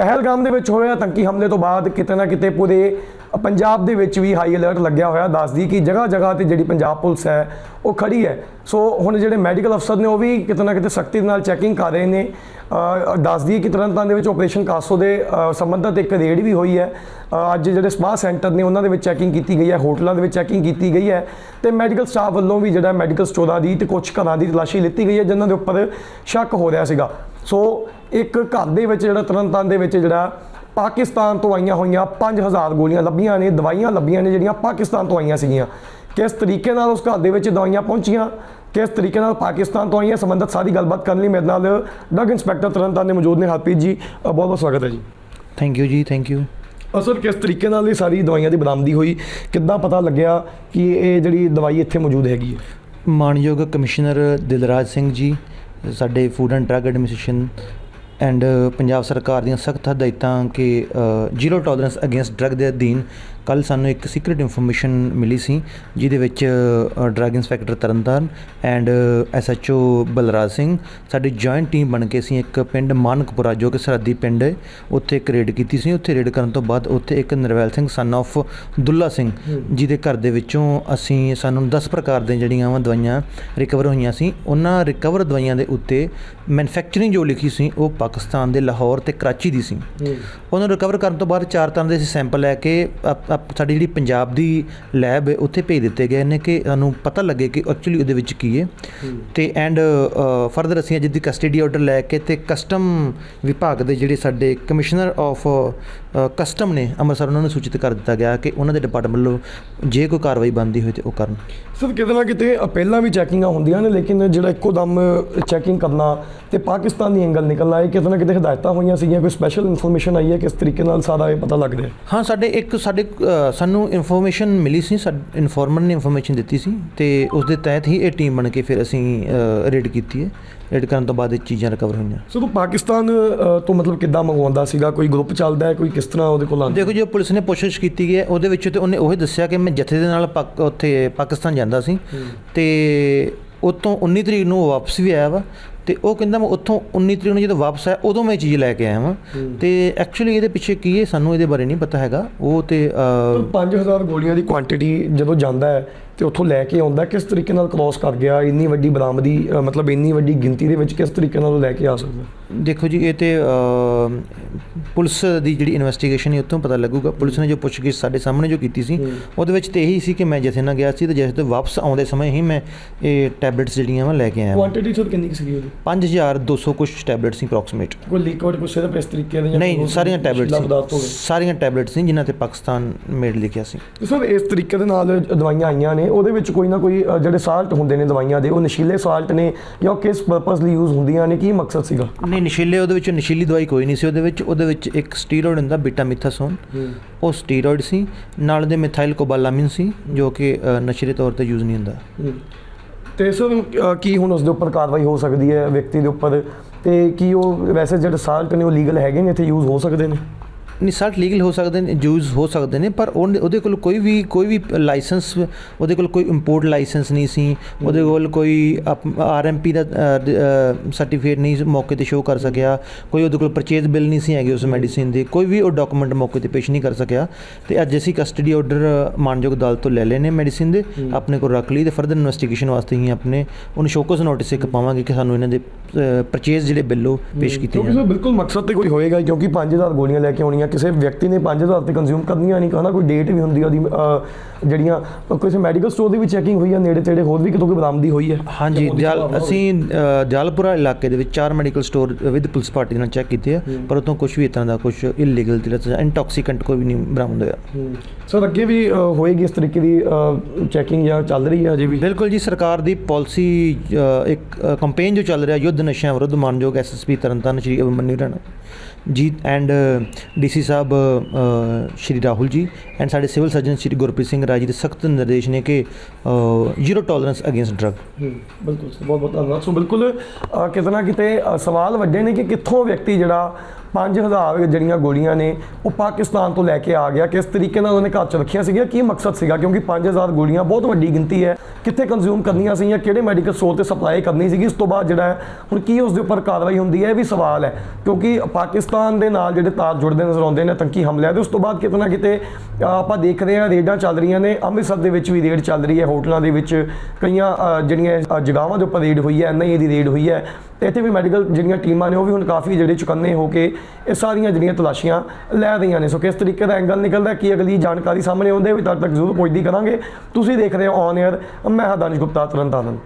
ਪਹਿਲਗਾਮ ਦੇ ਵਿੱਚ ਹੋਇਆ ਆਤੰਕੀ ਹਮਲੇ ਤੋਂ ਬਾਅਦ ਕਿਤੇ ਨਾ ਕਿਤੇ ਪੂਰੇ ਪੰਜਾਬ ਦੇ ਵਿੱਚ ਵੀ ਹਾਈ ਅਲਰਟ ਲੱਗਿਆ ਹੋਇਆ। ਦੱਸਦੀ ਕਿ ਜਗ੍ਹਾ ਜਗ੍ਹਾ ਤੇ ਜਿਹੜੀ ਪੰਜਾਬ ਪੁਲਿਸ ਹੈ ਉਹ ਖੜੀ ਹੈ। ਸੋ ਹੁਣ ਜਿਹੜੇ ਮੈਡੀਕਲ ਅਫਸਰ ਨੇ ਉਹ ਵੀ ਕਿਤੇ ਨਾ ਕਿਤੇ ਸਖਤੀ ਦੇ ਨਾਲ ਚੈਕਿੰਗ ਕਰ ਰਹੇ ਨੇ। ਦੱਸਦੀ ਕਿ ਤਰਨਤਾਰਨ ਦੇ ਵਿੱਚ ਆਪਰੇਸ਼ਨ ਕਾਸੋ ਦੇ ਅ, ਸੰਬੰਧਤ ਇੱਕ ਰੇਡ ਵੀ ਹੋਈ ਹੈ। ਅੱਜ ਜਿਹੜੇ ਸਪਾ ਸੈਂਟਰ ਨੇ ਉਹਨਾਂ ਦੇ ਵਿੱਚ ਚੈਕਿੰਗ ਕੀਤੀ ਗਈ ਹੈ ਹੋਟਲਾਂ ਦੇ ਵਿੱਚ ਚੈਕਿੰਗ ਕੀਤੀ ਗਈ ਹੈ। ਤੇ ਮੈਡੀਕਲ ਸਟਾਫ ਵੱਲੋਂ ਵੀ ਜਿਹੜਾ ਮੈਡੀਕਲ ਸਟੋਰਾਂ ਦੀ ਤੇ ਕੁਝ ਘਰਾਂ ਦੀ ਤਲਾਸ਼ੀ ਲਿੱਤੀ ਗਈ ਹੈ ਜਿਨ੍ਹਾਂ ਦੇ ਉੱਪਰ ਸ਼ੱਕ ਹੋ ਰਿਹਾ ਸੀਗਾ। ਸੋ ਇੱਕ ਘਰ ਦੇ ਵਿੱਚ ਜਿਹੜਾ ਤਰਨਤਾਰਨ ਦੇ ਵਿੱਚ ਜਿਹੜਾ ਪਾਕਿਸਤਾਨ ਤੋਂ ਆਈਆਂ ਹੋਈਆਂ 5000 ਗੋਲੀਆਂ ਲੱਭੀਆਂ ਨੇ ਦਵਾਈਆਂ ਲੱਭੀਆਂ ਨੇ ਜਿਹੜੀਆਂ ਪਾਕਿਸਤਾਨ ਤੋਂ ਆਈਆਂ ਸੀਗੀਆਂ। ਕਿਸ ਤਰੀਕੇ ਨਾਲ ਉਸ ਘਰ ਦੇ ਵਿੱਚ ਦਵਾਈਆਂ ਪਹੁੰਚੀਆਂ? ਕਿਸ ਤਰੀਕੇ ਨਾਲ ਪਾਕਿਸਤਾਨ ਤੋਂ ਆਈਆਂ? ਸੰਬੰਧਤ ਸਾਰੀ ਗੱਲਬਾਤ ਕਰਨ ਲਈ ਮੇਰੇ ਨਾਲ ਡਰਗ ਇੰਸਪੈਕਟਰ ਤਰਨਤਾਰਨ ਦੇ ਮੌਜੂਦ ਨੇ ਹਰਪ੍ਰੀਤ ਜੀ। ਬਹੁਤ ਬਹੁਤ ਸਵਾਗਤ ਹੈ ਜੀ। ਥੈਂਕ ਯੂ ਜੀ ਥੈਂਕ ਯੂ ਅਸਲ ਕਿਸ ਤਰੀਕੇ ਨਾਲ ਇਹ ਸਾਰੀ ਦਵਾਈਆਂ ਦੀ ਬਰਾਮਦੀ ਹੋਈ? ਕਿੱਦਾਂ ਪਤਾ ਲੱਗਿਆ ਕਿ ਇਹ ਜਿਹੜੀ ਦਵਾਈ ਇੱਥੇ ਮੌਜੂਦ ਹੈਗੀ ਹੈ? ਮਾਨਯੋਗ ਕਮਿਸ਼ਨਰ ਦਿਲਰਾਜ ਸਿੰਘ ਜੀ ਸਾਡੇ food and drug administration and uh, Punjab ਸਰਕਾਰ ਦੀਆਂ ਸਖਤ ਹਦਾਇਤਾਂ ਕਿ ਜ਼ੀਰੋ ਟੋਲਰੈਂਸ ਅਗੇਂਸਟ ਡਰੱਗ ਦੇ ਅਧੀਨ ਕੱਲ ਸਾਨੂੰ ਇੱਕ ਸੀਕ੍ਰੀਟ ਇਨਫੋਰਮੇਸ਼ਨ ਮਿਲੀ ਸੀ ਜਿਹਦੇ ਵਿੱਚ drug inspector Tarn Taran and SHO Balraj Singh ਸਾਡੀ ਜੁਆਇੰਟ ਟੀਮ ਬਣ ਕੇ ਅਸੀਂ ਇੱਕ ਪਿੰਡ ਮਾਨਕਪੁਰਾ ਜੋ ਕਿ ਸਰਹੱਦੀ ਪਿੰਡ ਹੈ ਉੱਥੇ ਇੱਕ ਰੇਡ ਕੀਤੀ ਸੀ। ਉੱਥੇ ਰੇਡ ਕਰਨ ਤੋਂ ਬਾਅਦ ਉੱਥੇ ਇੱਕ ਨਰਵੈਲ ਸਿੰਘ ਸਨ of ਦੁੱਲਾ ਸਿੰਘ ਜਿਹਦੇ ਘਰ ਦੇ ਵਿੱਚੋਂ ਅਸੀਂ ਸਾਨੂੰ 10 ਪ੍ਰਕਾਰ ਦੀਆਂ ਜਿਹੜੀਆਂ ਵਾ ਦਵਾਈਆਂ ਰਿਕਵਰ ਹੋਈਆਂ ਸੀ। ਉਹਨਾਂ ਰਿਕਵਰ ਦਵਾਈਆਂ ਦੇ ਉੱਤੇ ਮੈਨੂਫੈਕਚਰਿੰਗ ਜੋ ਲਿਖੀ ਸੀ ਉਹ ਪਾਕਿਸਤਾਨ ਦੇ ਲਾਹੌਰ ਤੇ ਕਰਾਚੀ ਦੀ ਸੀ। ਉਹਨਾਂ ਨੂੰ ਰਿਕਵਰ ਕਰਨ ਤੋਂ ਬਾਅਦ ਚਾਰ ਤਰ੍ਹਾਂ ਦੇ ਸੈਂਪਲ ਲੈ ਕੇ ਸਾਡੀ ਜਿਹੜੀ ਪੰਜਾਬ ਦੀ ਲੈਬ ਹੈ ਉੱਥੇ ਭੇਜ ਦਿੱਤੇ ਗਏ ਨੇ ਕਿ ਸਾਨੂੰ ਪਤਾ ਲੱਗੇ ਕਿ ਐਕਚੁਅਲੀ ਉਹਦੇ ਵਿੱਚ ਕੀ ਹੈ। ਤੇ ਐਂਡ ਫਰਦਰ ਅਸੀਂ ਅੱਜ ਦੀ ਕਸਟਡੀ ਆਰਡਰ ਲੈ ਕੇ ਤੇ ਕਸਟਮ ਵਿਭਾਗ ਦੇ ਜਿਹੜੇ ਸਾਡੇ ਕਮਿਸ਼ਨਰ ਆਫ ਕਸਟਮ ਨੇ ਅੰਮ੍ਰਿਤਸਰ ਉਹਨਾਂ ਨੂੰ ਸੂਚਿਤ ਕਰ ਦਿੱਤਾ ਗਿਆ ਕਿ ਉਹਨਾਂ ਦੇ ਡਿਪਾਰਟਮੈਂਟ ਵੱਲੋਂ ਜੇ ਕੋਈ ਕਾਰਵਾਈ ਬਣਦੀ ਹੋਏ ਤੇ ਉਹ ਕਰਨ। ਸਰ ਕਿਤੇ ਨਾ ਕਿਤੇ ਪਹਿਲਾਂ ਵੀ ਚੈਕਿੰਗਾਂ ਹੁੰਦੀਆਂ ਨੇ ਲੇਕਿਨ ਜਿਹੜਾ ਇੱਕੋ ਦਮ ਚੈਕਿੰਗ ਕਰਨਾ ਤੇ ਪਾਕਿਸਤਾਨ ਦੀ ਐਂਗਲ ਨਿਕਲਣਾ ਇਹ ਕਿਤੇ ਨਾ ਕਿਤੇ ਹਦਾਇਤਾਂ ਹੋਈਆਂ ਸੀਗੀਆਂ ਕੋਈ ਸਪੈਸ਼ਲ ਇਨਫੋਰਮੇਸ਼ਨ ਆਈ ਹੈ ਕਿਸ ਤਰੀਕੇ ਨਾਲ ਸਾਰਾ ਇਹ ਪਤਾ ਲੱਗ ਰਿਹਾ? ਹਾਂ ਸਾਡੇ ਇੱਕ ਸਾਡੇ ਸਾਨੂੰ ਇਨਫੋਰਮੇਸ਼ਨ ਮਿਲੀ ਸੀ ਇਨਫੋਰਮਰ ਨੇ ਇਨਫੋਰਮੇਸ਼ਨ ਦਿੱਤੀ ਸੀ ਤੇ ਉਸ ਦੇ ਤਹਿਤ ਹੀ ਇਹ ਟੀਮ ਬਣ ਕੇ ਫਿਰ ਅਸੀਂ ਰੇਡ ਕੀਤੀ ਹੈ। ਰੇਡ ਕਰਨ ਤੋਂ ਬਾਅਦ ਇਹ ਚੀਜ਼ਾਂ ਰਿਕਵਰ ਹੋਈਆਂ। ਸੋ ਤੂੰ ਪਾਕਿਸਤਾਨ ਤੋਂ ਮਤਲਬ ਕਿੱਦਾਂ ਮੰਗਵਾਉਂਦਾ ਸੀਗਾ? ਕੋਈ ਗਰੁੱਪ ਚੱਲਦਾ ਹੈ? ਕੋਈ ਕਿਸ ਤਰ੍ਹਾਂ ਉਹਦੇ ਕੋਲ ਆਉਂਦਾ? ਦੇਖੋ ਜੋ ਪੁਲਿਸ ਨੇ ਪੁੱਛਗਿੱਛ ਕੀਤੀ ਹੈ। ਉਹਦੇ ਵਿੱਚ ਤੇ ਉਹਨੇ ਉਹੀ ਦੱਸਿਆ ਕਿ ਮੈਂ ਜਥੇ ਦੇ ਨਾਲ ਪਾਕ- ਉੱਥੇ ਪਾਕਿਸਤਾਨ ਜਾਂਦਾ ਸੀ। ਤੇ ਉਤੋਂ 19 ਤਰੀਕ ਨੂੰ ਵਾਪਸ ਵੀ ਆਇਆ ਵਾ। ਤੇ ਉਹ ਕਹਿੰਦਾ ਮੈਂ ਉੱਥੋਂ 19 ਤਰੀਕ ਨੂੰ ਜਦੋਂ ਵਾਪਸ ਆਇਆ ਉਦੋਂ ਮੈਂ ਇਹ ਚੀਜ਼ ਲੈ ਕੇ ਆਇਆ ਵਾਂ। ਤੇ ਐਕਚੁਅਲੀ ਇਹਦੇ ਪਿੱਛੇ ਕੀ ਹੈ ਸਾਨੂੰ ਇਹਦੇ ਬਾਰੇ ਨਹੀਂ ਪਤਾ ਹੈਗਾ। ਉਹ ਤੇ ਅ, 5000 ਗੋਲੀਆਂ ਦੀ ਕੁਆਂਟੀਟੀ ਜਦੋਂ ਜਾਂਦਾ ਹੈ ਤੇ ਉੱਥੋਂ ਲੈ ਕੇ ਆਉਂਦਾ ਕਿਸ ਤਰੀਕੇ ਨਾਲ ਕ੍ਰਾਸ ਕਰ ਗਿਆ ਇੰਨੀ ਵੱਡੀ ਬਰਾਮਦੀ ਮਤਲਬ ਇੰਨੀ ਵੱਡੀ ਗਿਣਤੀ ਦੇ ਵਿੱਚ ਕਿਸ ਤਰੀਕੇ ਨਾਲ ਉਹ ਲੈ ਕੇ ਆ ਸਕਦਾ? ਦੇਖੋ ਜੀ ਇਹ ਤੇ ਪੁਲਿਸ ਦੀ ਜਿਹੜੀ ਇਨਵੈਸਟੀਗੇਸ਼ਨ ਹੈ ਉੱਥੋਂ ਪਤਾ ਲੱਗੂਗਾ। ਪੁਲਿਸ ਨੇ ਜੋ ਪੁੱਛਗਿੱਛ ਸਾਡੇ ਸਾਹਮਣੇ ਜੋ ਕੀਤੀ ਸੀ ਉਹਦੇ ਵਿੱਚ ਤੇ ਇਹੀ ਸੀ ਕਿ ਮੈਂ ਜਥੇ ਨਾਲ ਗਿਆ ਸੀ ਤੇ ਜਥੇ ਤੋਂ ਵਾਪਸ ਆਉਂਦੇ ਸਮੇਂ ਹੀ ਮੈਂ ਇਹ ਟੈਬਲੇਟਸ ਜਿਹੜੀਆਂ ਵਾ ਲੈ ਕੇ ਆਇਆ। ਕੁਆਂਟੀਟੀ ਸਰ ਕਿੰਨੀ ਸੀਗੀ ਉਹਦੀ? 5200 ਕੁਝ ਟੈਬਲੇਟਸ ਸੀ ਅਪਰੋਕਸੀਮੇਟ ਕੋਈ ਲਿਕਵਿਡ ਕੋਈ ਸਿਰਫ ਇਸ ਤਰੀਕੇ ਦੇ ਨਹੀਂ ਸਾਰੀਆਂ ਟੈਬਲੇਟਸ ਸਾਰੀਆਂ ਟੈਬਲੇਟਸ ਸੀ ਜਿਨ੍ਹਾਂ ਤੇ ਪਾਕਿਸਤਾਨ ਮੇਡ ਲਿਖਿਆ ਸੀ। ਸਰ ਇਸ ਤਰੀਕੇ ਦੇ ਨਾਲ ਦਵਾਈਆਂ ਆਈਆਂ ਨੇ ਉਹਦੇ ਵਿੱਚ ਕੋਈ ਨਾ ਕੋਈ ਅ, ਜਿਹੜੇ ਸਾਲਟ ਹੁੰਦੇ ਨੇ ਦਵਾਈਆਂ ਦੇ ਉਹ ਨਸ਼ੀਲੇ ਸਾਲਟ ਨੇ ਜਾਂ ਉਹ ਕਿਸ ਪਰਪਸ ਲਈ ਯੂਜ਼ ਹੁੰਦੀਆਂ ਨੇ ਕੀ ਮਕਸਦ ਸੀਗਾ? ਨਹੀਂ ਨਸ਼ੀਲੇ ਉਹਦੇ ਵਿੱਚ ਨਸ਼ੀਲੀ ਦਵਾਈ ਕੋਈ ਨਹੀਂ ਸੀ। ਉਹਦੇ ਵਿੱਚ ਉਹਦੇ ਵਿੱਚ ਇੱਕ ਸਟੀਰੋਇਡ ਹੁੰਦਾ ਬੀਟਾ ਮਿਥਾਸੋਨ ਉਹ ਸਟੀਰੋਇਡ ਸੀ। ਨਾਲ ਦੇ ਮਿਥਾਈਲ ਕੋਬਾਲਾਮਿਨ ਸੀ ਜੋ ਕਿ ਅ, ਨਸ਼ੀਲੇ ਤੌਰ ਤੇ ਯੂਜ਼ ਨਹੀਂ ਹੁੰਦਾ। ਤੇ ਸਰ ਅ, ਕੀ ਹੁਣ ਉਸ ਦੇ ਉੱਪਰ ਕਾਰਵਾਈ ਹੋ ਸਕਦੀ ਹੈ ਵਿਅਕਤੀ ਦੇ ਉੱਪਰ? ਤੇ ਕੀ ਉਹ ਵੈਸੇ ਜਿਹੜੇ ਸਾਲਟ ਨੇ ਉਹ ਲੀਗਲ ਹੈਗੇ ਨੇ ਇੱਥੇ ਯੂਜ਼ ਹੋ ਸਕਦੇ ਨੇ? ਨਹੀਂ ਸਲਟ ਲੀਗਲ ਹੋ ਸਕਦੇ ਨੇ ਯੂਜ਼ ਹੋ ਸਕਦੇ ਨੇ ਪਰ ਉਹਨੇ- ਉਹਦੇ ਕੋਲ ਕੋਈ ਵੀ ਕੋਈ ਵੀ ਲਾਇਸੈਂਸ ਉਹਦੇ ਕੋਲ ਕੋਈ ਇੰਪੋਰਟ ਲਾਇਸੈਂਸ ਨਹੀਂ ਸੀ ਉਹਦੇ ਕੋਲ ਕੋਈ ਆਰਐਮਪੀ ਦਾ ਸਰਟੀਫਿਕੇਟ ਨਹੀਂ ਮੌਕੇ ਤੇ ਸ਼ੋਅ ਕਰ ਸਕਿਆ ਕੋਈ ਉਹਦੇ ਕੋਲ ਪਰਚੇਜ਼ ਬਿੱਲ ਨਹੀਂ ਸੀ ਹੈਗੇ ਉਸ ਮੈਡੀਸਿਨ ਦੇ ਕੋਈ ਵੀ ਉਹ ਡਾਕੂਮੈਂਟ ਮੌਕੇ ਤੇ ਪੇਸ਼ ਨਹੀਂ ਕਰ ਸਕਿਆ ਤੇ ਅੱਜ ਅਸੀਂ ਕਸਟਡੀ ਆਰਡਰ ਮਾਨਯੋਗ ਅਦਾਲਤ ਤੋਂ ਲੈ ਲਏ ਨੇ ਮੈਡੀਸਿਨ ਦੇ ਆਪਣੇ ਕੋਲ ਰੱਖ ਲਈ ਤੇ ਫਰਦਰ ਇਨਵੈਸਟੀਗੇਸ਼ਨ ਵਾਸਤੇ ਹੀ ਆਪਣੇ ਉਹਨੂੰ ਸ਼ੋਕਸ ਨੋਟਿਸ ਇੱਕ ਪਾਵਾਂਗੇ ਕਿ ਸਾਨੂੰ ਇਹਨਾਂ ਦੇ ਪਰਚੇਜ਼ ਜਿਹੜੇ ਬਿੱਲੋ ਪੇਸ਼ ਕੀਤੇ ਕਿਉਂਕਿ ਜਾਣ। ਬਿਲਕੁਲ ਮਕਸਦ ਤੇ ਕੋਈ ਹੋਏਗਾ ਕਿਉਂਕਿ 5000 ਗੋਲੀਆਂ ਲੈ ਕੇ ਆਉਣੀਆਂ ਕਿਸੇ ਵਿਅਕਤੀ ਨੇ 5000 ਤੇ ਕੰਜ਼ਿਊਮ ਕਰਨੀਆਂ ਨਹੀਂ ਕਹਿੰਦਾ ਕੋਈ ਡੇਟ ਵੀ ਹੁੰਦੀ ਆ ਉਹਦੀ ਜਿਹੜੀਆਂ ਕਿਸੇ ਮੈਡੀਕਲ ਸਟੋਰ ਦੀ ਵੀ ਚੈਕਿੰਗ ਹੋਈ ਆ ਨੇੜੇ ਤੇੜੇ ਹੋਰ ਵੀ ਕਿਤੋਂ ਕੋਈ ਬਰਾਮਦੀ ਹੋਈ ਹੈ ਹਾਂਜੀ ਜਲ ਅਸੀਂ ਜਲਪੁਰਾ ਇਲਾਕੇ ਦੇ ਵਿੱਚ ਚਾਰ medical store with police party ਨਾਲ ਚੈੱਕ ਕੀਤੇ ਆ ਪਰ ਉਤੋਂ ਕੁਝ ਵੀ ਇਤਨਾ ਦਾ ਕੁਝ ਇਲੀਗਲ ਤੇ ਇੰਟੌਕਸੀਕੈਂਟ ਕੋਈ ਵੀ ਨਹੀਂ ਬਰਾਮਦ ਹੋਇਆ। ਸਰ ਅੱਗੇ ਵੀ ਹੋਏਗੀ ਇਸ ਤਰੀਕੇ ਦੀ ਚੈਕਿੰਗ ਜਾਂ ਚੱਲ ਰਹੀ ਹੈ ਅਜੇ ਵੀ? ਬਿਲਕੁਲ ਜੀ ਸਰਕਾਰ ਦੀ ਪਾਲਿਸੀ ਇੱਕ ਕੰਪੇਨ ਜੋ ਚੱਲ ਰਿਹਾ ਯੁੱਧ ਨਸ਼ਿਆਂ ਵਿਰੁੱਧ ਮਾਨਯੋਗ SSP Tarn Taran Shri Abhimanyu Rana ji and DC Sahib Shri Rahul ji and ਸਾਡੇ ਸਿਵਲ ਸਰਜਨ ਸ਼੍ਰੀ ਗੁਰਪ੍ਰੀਤ ਸਿੰਘ ਰਾਜ ਜੀ ਦੇ ਸਖਤ ਨਿਰਦੇਸ਼ ਨੇ ਕਿ ਜ਼ੀਰੋ ਟੋਲਰੈਂਸ ਅਗੇਂਸਟ ਡਰੱਗ ਬਿਲਕੁਲ ਬਹੁਤ ਬਹੁਤ ਧੰਨਵਾਦ। ਸੋ ਬਿਲਕੁਲ ਅ, ਕਿਤੇ ਨਾ ਕਿਤੇ ਸਵਾਲ ਵੱਡੇ ਨੇ ਕਿ ਕਿੱਥੋਂ ਵਿਅਕਤੀ ਜਿਹੜਾ 5000 ਜਿਹੜੀਆਂ ਗੋਲੀਆਂ ਨੇ, ਉਹ ਪਾਕਿਸਤਾਨ ਤੋਂ ਲੈ ਕੇ ਆ ਗਿਆ, ਕਿਸ ਤਰੀਕੇ ਨਾਲ ਉਹਨੇ ਘਰ 'ਚ ਰੱਖੀਆਂ ਸੀਗੀਆਂ, ਕੀ ਮਕਸਦ ਸੀਗਾ? ਕਿਉਂਕਿ 5000 ਗੋਲੀਆਂ ਬਹੁਤ ਵੱਡੀ ਗਿਣਤੀ ਹੈ। ਕਿੱਥੇ ਕੰਜ਼ਿਊਮ ਕਰਨੀਆਂ ਸੀ ਜਾਂ ਕਿਹੜੇ ਮੈਡੀਕਲ ਸਟੋਰ ਤੇ ਸਪਲਾਈ ਕਰਨੀ ਸੀਗੀ, ਇਸ ਤੋਂ ਬਾਅਦ ਜਿਹੜਾ ਹੁਣ ਕੀ ਉਸ ਦੇ ਉੱਪਰ ਕਾਰਵਾਈ ਹੁੰਦੀ ਹੈ, ਇਹ ਵੀ ਸਵਾਲ ਹੈ। ਕਿਉਂਕਿ ਪਾਕਿਸਤਾਨ ਦੇ ਨਾਲ ਜਿਹੜੇ ਤਾਰ ਜੁੜਦੇ ਨਜ਼ਰ ਆਉਂਦੇ ਨੇ ਤੰਕੀ ਹਮਲਿਆਂ ਦੇ, ਉਸ ਤੋਂ ਬਾਅਦ ਕਿਤੇ ਨਾ ਕਿਤੇ ਆਪਾਂ ਦੇਖਦੇ ਹਾਂ ਰੇਡਾਂ ਚੱਲ ਰਹੀਆਂ ਨੇ। ਅੰਮ੍ਰਿਤਸਰ ਦੇ ਵਿੱਚ ਵੀ ਰੇਡ ਚੱਲ ਰਹੀ ਹੈ ਹੋਟਲਾਂ ਦੇ ਵਿੱਚ। ਕਈਆਂ ਜਿਹੜੀਆਂ ਅ, ਜਗ੍ਹਾਵਾਂ ਦੇ ਉੱਪਰ ਰੇਡ ਹੋਈ ਹੈ ਐਨਆਈਏ ਦੀ ਰੇਡ ਹੋਈ ਹੈ। ਤੇ ਇੱਥੇ ਵੀ ਮੈਡੀਕਲ ਜਿਹੜੀਆਂ ਟੀਮਾਂ ਨੇ ਉਹ ਵੀ ਹੁਣ ਕਾਫੀ ਜਿਹੜੇ ਚੁਕੰਨੇ ਹੋ ਕੇ ਇਹ ਸਾਰੀਆਂ ਜਿਹੜੀਆਂ ਤਲਾਸ਼ੀਆਂ ਲੈ ਰਹੀਆਂ ਨੇ। ਸੋ ਕਿਸ ਤਰੀਕੇ ਦਾ ਐਂਗਲ ਨਿਕਲਦਾ ਕੀ ਅਗਲੀ ਜਾਣਕਾਰੀ ਸਾਹਮਣੇ ਆਉਂਦੇ ਵੀ ਤਦ ਤੱਕ ਜ਼ਰੂਰ ਪੁੱਛਦੀ ਕਰਾਂਗੇ। ਤੁਸੀਂ ਦੇਖ ਰਹੇ ਹੋ ਔਨ 에ਅਰ ਮੈਂ ਹਾਂ ਦਾਨਿਸ਼ ਗੁਪਤਾ ਤਰਨਤਾਰਨ